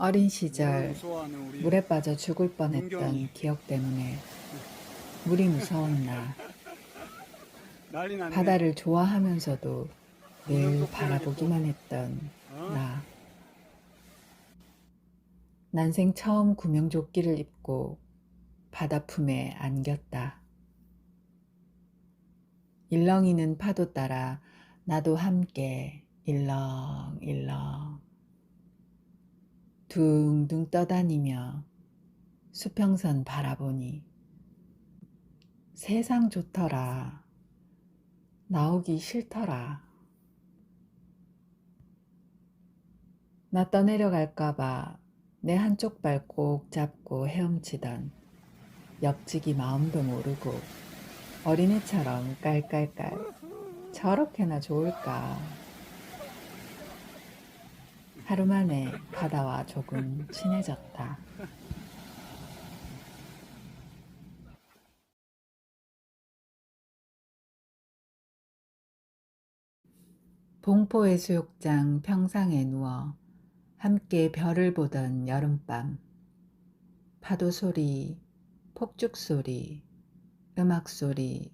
어린 시절 우리 물에 빠져 죽을 뻔했던. 기억 때문에 물이 무서운 나. 바다를 좋아하면서도 늘 바라보기만 했던 어? 나 난생 처음 구명조끼를 입고 바다 품에 안겼다. 일렁이는 파도 따라 나도 함께 일렁일렁 둥둥 떠다니며 수평선 바라보니 세상 좋더라. 나오기 싫더라. 나 떠내려갈까봐 내 한쪽 발 꼭 잡고 헤엄치던 옆지기 마음도 모르고 어린애처럼 깔깔깔 저렇게나 좋을까. 하루 만에 바다와 조금 친해졌다. 봉포해수욕장 평상에 누워 함께 별을 보던 여름밤. 파도 소리, 폭죽 소리, 음악 소리,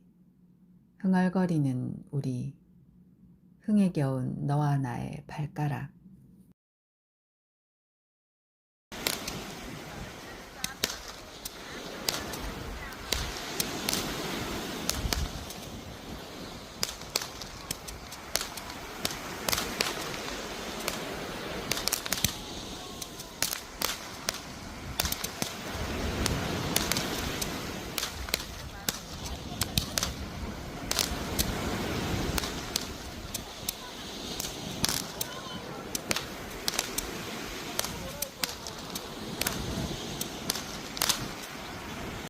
흥얼거리는 우리. 흥에 겨운 너와 나의 발가락.